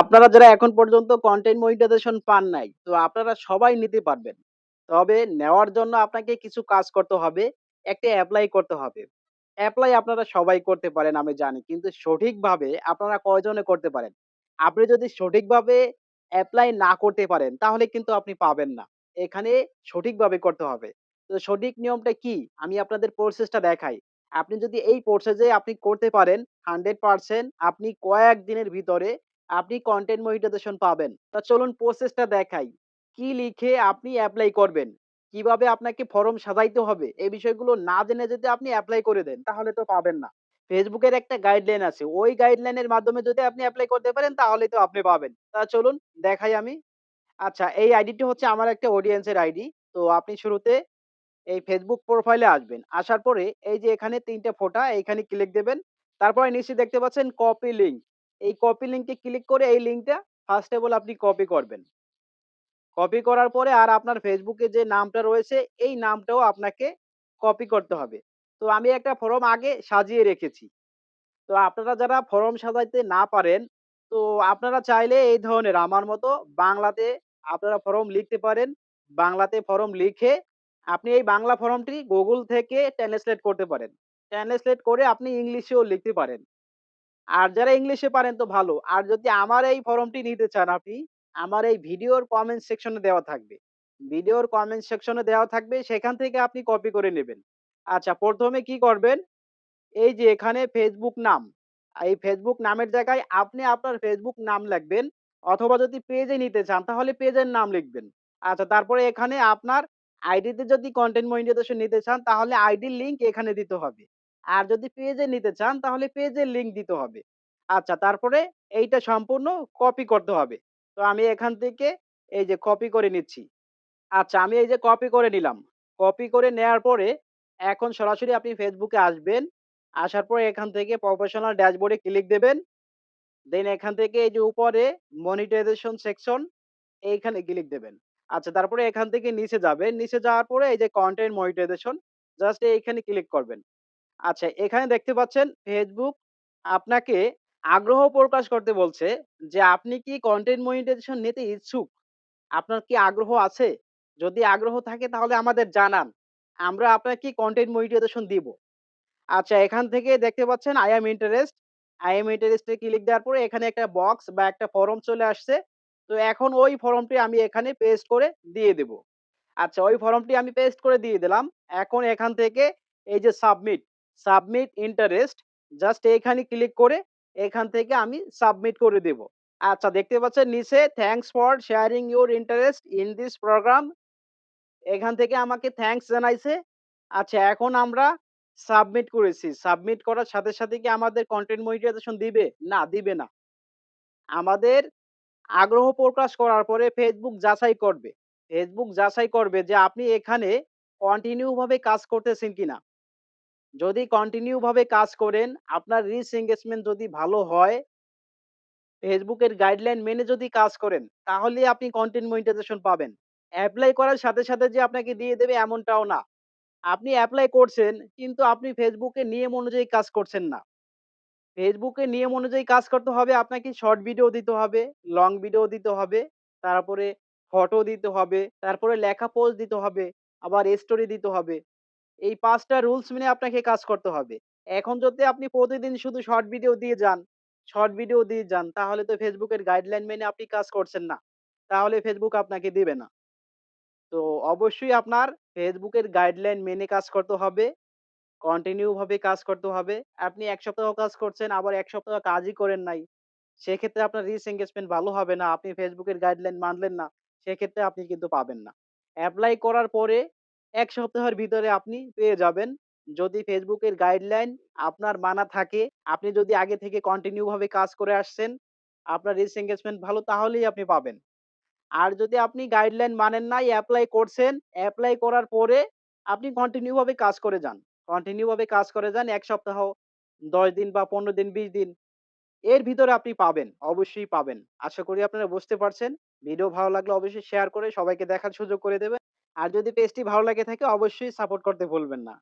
আপনারা যারা এখন পর্যন্ত কনটেন্ট মনিটাইজেশন পান নাই, তো আপনারা সবাই নিতে পারবেন। তবে নেওয়ার জন্য আপনাকে কিছু কাজ করতে হবে। একটা এপ্লাই করতে হবে। এপ্লাই আপনারা সবাই করতে পারেন আমি জানি। কিন্তু সঠিকভাবে আপনারা কয়জনে করতে পারেন? আপনি যদি সঠিকভাবে এপ্লাই না করতে পারেন, তাহলে কিন্তু আপনি পাবেন না। এখানে সঠিকভাবে করতে হবে। তো সঠিক নিয়মটা কি? আমি আপনাদের প্রসেসটা দেখাই। আপনি যদি এই প্রসেসে আপনি করতে পারেন 100% আপনি কয়েক দিনের ভিতরে আপনি কন্টেন্ট মনিটাইজেশন পাবেন। তা চলুন প্রসেসটা দেখাই। কি লিখে আপনি অ্যাপ্লাই করবেন? কীভাবে আপনাকে ফর্ম সাজাইতে হবে? এই বিষয়গুলো না জেনে যদি আপনি অ্যাপ্লাই করে দেন, তাহলে তো পাবেন না। ফেসবুকের একটা গাইডলাইন আছে। ওই গাইডলাইনের মাধ্যমে যদি আপনি অ্যাপ্লাই করতে পারেন, তাহলে তো আপনি পাবেন। তা চলুন দেখাই আমি। আচ্ছা, এই আইডিটি হচ্ছে আমার একটা অডিয়েন্সের আইডি। তো আপনি শুরুতে এই ফেসবুক প্রোফাইলে আসবেন। আসার পরে এই যে এখানে ৩ ফোটা ফোঁটা এইখানে ক্লিক দেবেন তারপরে নিচে দেখতে পাচ্ছেন কপি লিঙ্ক। এই কপি লিঙ্কে ক্লিক করে এই লিঙ্কটা ফার্স্ট অফ অল আপনি কপি করবেন। কপি করার পরে আর আপনার এ যে নামটা রয়েছে এই নামটাও আপনাকে কপি করতে হবে। তো আমি একটা ফর্ম আগে সাজিয়ে রেখেছি। তো আপনারা যারা ফর্ম সাজাইতে না পারেন, তো আপনারা চাইলে এই ধরনের আমার মতো বাংলাতে আপনারা ফর্ম লিখতে পারেন। বাংলাতে ফর্ম লিখে আপনি এই বাংলা ফর্মটি গুগল থেকে ট্রান্সলেট করতে পারেন। ট্রান্সলেট করে আপনি ইংলিশেও লিখতে পারেন। আর যারা ইংলিশে পারেন তো ভালো। আর যদি আমার এই ফর্মটি নিতে চান আপনি, আমার এই ভিডিওর কমেন্ট সেকশনে দেওয়া থাকবে। ভিডিওর কমেন্ট সেকশনে দেওয়া থাকবে সেখান থেকে আপনি কপি করে নেবেন। আচ্ছা ১ম এ কি করবেন? এই যে এখানে Facebook নাম। এই Facebook নামের জায়গায় আপনি আপনার ফেসবুক নাম লিখবেন অথবা যদি পেজে নিতে চান তাহলে পেজের নাম লিখবেন। আচ্ছা তারপরে এখানে আপনার আইডিতে যদি কনটেন্ট মনিটাইজেশন নিতে চান তাহলে আইডির লিঙ্ক এখানে দিতে হবে। আর যদি পেজে নিতে চান, তাহলে পেজের লিঙ্ক দিতে হবে। আচ্ছা তারপরে এইটা সম্পূর্ণ কপি করতে হবে। তো আমি এখান থেকে এই যে কপি করে নিচ্ছি। আচ্ছা আমি এই যে কপি করে নিলাম। কপি করে নেয়ার পরে এখন সরাসরি আপনি ফেসবুকে আসবেন। আসার পরে এখান থেকে প্রফেশনাল ড্যাশবোর্ডে ক্লিক দেবেন। দেন এখান থেকে এই যে উপরে মনিটাইজেশন সেকশন এইখানে ক্লিক দেবেন। আচ্ছা তারপরে এখান থেকে নিচে যাবেন। নিচে যাওয়ার পরে এই যে কন্টেন্ট মনিটাইজেশন জাস্ট এইখানে ক্লিক করবেন। আচ্ছা এখানে দেখতে পাচ্ছেন ফেসবুক আপনাকে আগ্রহ প্রকাশ করতে বলছে যে আপনি কি কন্টেন্ট মনিটাইজেশন নিতে ইচ্ছুক? আপনার কি আগ্রহ আছে? যদি আগ্রহ থাকে তাহলে আমাদের জানান। আমরা আপনাকে কন্টেন্ট মনিটাইজেশন দিব। আচ্ছা এখান থেকে দেখতে পাচ্ছেন I am interest I am a click দেওয়ার পরে এখানে একটা বক্স বা একটা ফর্ম চলে আসছে। তো এখন ওই ফর্মটি আমি এখানে পেস্ট করে দিয়ে দেব। আচ্ছা ওই ফর্মটি আমি পেস্ট করে দিয়ে দিলাম। এখন এখান থেকে এই যে সাবমিট, সাবমিট ইন্টারেস্ট জাস্ট এইখানে ক্লিক করে এখান থেকে আমি সাবমিট করে দেব। আচ্ছা দেখতে পাচ্ছেন নিচে thanks for sharing your interest in this program. এখান থেকে আমাকে থ্যাংকস জানাইছে। আচ্ছা এখন আমরা সাবমিট করেছি। সাবমিট করার সাথে, সাথে কি আমাদের কনটেন্ট মনিটাইজেশন দিবে? না, দিবে না। আমাদের আগ্রহ প্রকাশ করার পরে ফেসবুক যাচাই করবে। ফেসবুক যাচাই করবে যে আপনি এখানে কন্টিনিউ ভাবে কাজ করতেছেন কিনা। যদি কন্টিনিউ ভাবে কাজ করেন, আপনার রিচ এঙ্গেজমেন্ট যদি ভালো হয় ফেসবুকের গাইডলাইন মেনে যদি কাজ করেন, তাহলে আপনি কনটেন্ট মনিটাইজেশন পাবেন। অ্যাপ্লাই করার সাথে, সাথে যে আপনাকে দিয়ে দেবে এমনটাও না। আপনি অ্যাপ্লাই করছেন কিন্তু আপনি এর নিয়ম অনুযায়ী কাজ করছেন না। এর নিয়ম অনুযায়ী কাজ করতে হবে আপনাকে শর্ট ভিডিও দিতে হবে, লং ভিডিও দিতে হবে, তারপরে ফটো দিতে হবে, তারপরে লেখা পোস্ট দিতে হবে, আবার স্টোরি দিতে হবে। এই ৫ টা রুলস মেনে আপনাকে কাজ করতে হবে। এখন যদি আপনি প্রতিদিন শুধু শর্ট ভিডিও দিয়ে যান, শর্ট ভিডিও দিয়ে যান তাহলে তো এর গাইডলাইন মেনে আপনি কাজ করছেন না। তাহলে Facebook আপনাকে দিবে না। তো অবশ্যই আপনার এর গাইডলাইন মেনে কাজ করতে হবে। কন্টিনিউ ভাবে কাজ করতে হবে। আপনি এক সপ্তাহ কাজ করছেন আবার এক সপ্তাহ কাজই করেন নাই। সেক্ষেত্রে আপনার রিচ এনগেজমেন্ট ভালো হবে না। আপনি এর গাইডলাইন মানলেন না। সেক্ষেত্রে আপনি কিন্তু পাবেন না। এপ্লাই করার পরে ১ সপ্তাহের ভিতরে আপনি পেয়ে যাবেন। যদি ফেসবুকের গাইডলাইন আপনার মানা থাকে, আপনি যদি আগে থেকে কন্টিনিউ ভাবে কাজ করে আসছেন, আপনার রিচ এনগেজমেন্ট ভালো তাহলেই আপনি পাবেন। আর যদি আপনি গাইডলাইন মানেন নাই, এপ্লাই করছেন, এপ্লাই করার পরে আপনি কন্টিনিউ ভাবে কাজ করে যান। কন্টিনিউ ভাবে কাজ করে যান ১ সপ্তাহ, ১০ দিন বা ১৫ দিন, ২০ দিন। এর ভিতরে আপনি পাবেন, অবশ্যই পাবেন। আশা করি আপনারা বুঝতে পারছেন। ভিডিও ভালো লাগলে অবশ্যই শেয়ার করে সবাইকে দেখার সুযোগ করে দেবেন। আর যদি পেজটি ভালো লাগে থাকে অবশ্যই সাপোর্ট করতে ভুলবেন না।